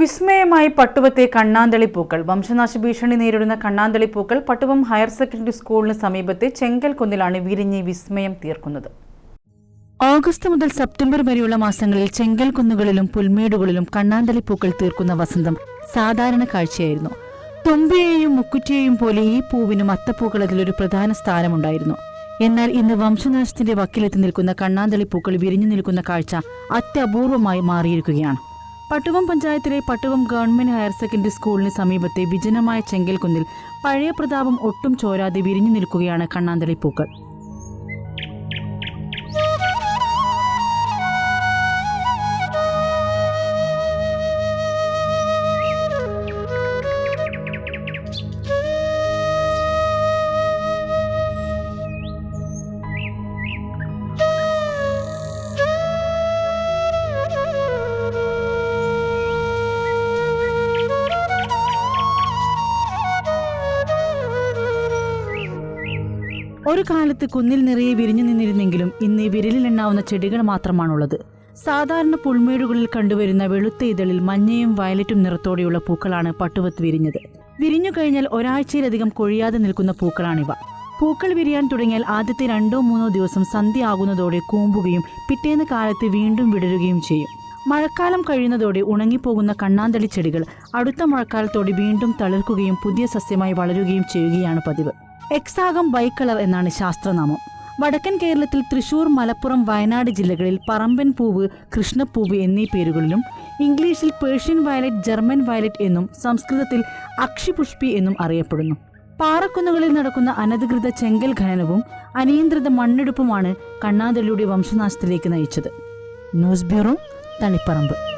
വിസ്മയമായി പട്ടുവത്തെ കണ്ണാന്തളിപ്പൂക്കൾ. വംശനാശ ഭീഷണി നേരിടുന്ന കണ്ണാന്തളി പൂക്കൾ പട്ടുവം ഹയർ സെക്കൻഡറി സ്കൂളിന് സമീപത്തെ ചെങ്കൽ കുന്നിലാണ് വിരിഞ്ഞ് വിസ്മയം തീർക്കുന്നത്. ഓഗസ്റ്റ് മുതൽ സെപ്റ്റംബർ വരെയുള്ള മാസങ്ങളിൽ ചെങ്കൽ കുന്നുകളിലും പുൽമേടുകളിലും കണ്ണാന്തളിപ്പൂക്കൾ തീർക്കുന്ന വസന്തം സാധാരണ കാഴ്ചയായിരുന്നു. തുമ്പയെയും മുക്കുറ്റിയെയും പോലെ ഈ പൂവിനും അത്തപ്പൂക്കൾ അതിലൊരു പ്രധാന സ്ഥാനമുണ്ടായിരുന്നു. എന്നാൽ ഇന്ന് വംശനാശത്തിന്റെ വക്കിലെത്തി നിൽക്കുന്ന കണ്ണാന്തളിപ്പൂക്കൾ വിരിഞ്ഞു നിൽക്കുന്ന കാഴ്ച അത്യപൂർവമായി മാറിയിരിക്കുകയാണ്. പട്ടുവം പഞ്ചായത്തിലെ പട്ടുവം ഗവൺമെന്റ് ഹയർ സെക്കൻഡറി സ്കൂളിന് സമീപത്തെ വിജനമായ ചെങ്കൽക്കുന്നിൽ പഴയ പ്രതാപം ഒട്ടും ചോരാതെ വിരിഞ്ഞു നിൽക്കുകയാണ് കണ്ണാന്തളിപ്പൂക്കൾ. ഒരു കാലത്ത് കുന്നിൽ നിറയെ വിരിഞ്ഞു നിന്നിരുന്നെങ്കിലും ഇന്ന് വിരലിലെണ്ണാവുന്ന ചെടികൾ മാത്രമാണുള്ളത്. സാധാരണ പുൽമേടുകളിൽ കണ്ടുവരുന്ന വെളുത്ത ഇതളിൽ മഞ്ഞയും വയലറ്റും നിറത്തോടെയുള്ള പൂക്കളാണ് പട്ടുവത്ത് വിരിഞ്ഞത്. വിരിഞ്ഞു കഴിഞ്ഞാൽ ഒരാഴ്ചയിലധികം കൊഴിയാതെ നിൽക്കുന്ന പൂക്കളാണിവ. പൂക്കൾ വിരിയാൻ തുടങ്ങിയാൽ ആദ്യത്തെ രണ്ടോ മൂന്നോ ദിവസം സന്ധ്യ ആകുന്നതോടെ കൂമ്പുകയും പിറ്റേന്ന് കാലത്ത് വീണ്ടും വിടരുകയും ചെയ്യും. മഴക്കാലം കഴിയുന്നതോടെ ഉണങ്ങിപ്പോകുന്ന കണ്ണാന്തളി ചെടികൾ അടുത്ത മഴക്കാലത്തോടെ വീണ്ടും തളിർക്കുകയും പുതിയ സസ്യമായി വളരുകയും ചെയ്യുകയാണ് പതിവ്. എക്സാഗം ബൈക്കളർ എന്നാണ് ശാസ്ത്രനാമം. വടക്കൻ കേരളത്തിൽ തൃശൂർ മലപ്പുറം വയനാട് ജില്ലകളിൽ പറമ്പൻ പൂവ് കൃഷ്ണപ്പൂവ് എന്നീ പേരുകളിലും ഇംഗ്ലീഷിൽ പേർഷ്യൻ വയലറ്റ് ജർമ്മൻ വയലറ്റ് എന്നും സംസ്കൃതത്തിൽ അക്ഷിപുഷ്പി എന്നും അറിയപ്പെടുന്നു. പാറക്കുന്നുകളിൽ നടക്കുന്ന അനധികൃത ചെങ്കൽ ഖനനവും അനിയന്ത്രിത മണ്ണെടുപ്പുമാണ് കണ്ണാന്തളിയുടെ വംശനാശത്തിലേക്ക് നയിച്ചത്. News bureau Taliparamba.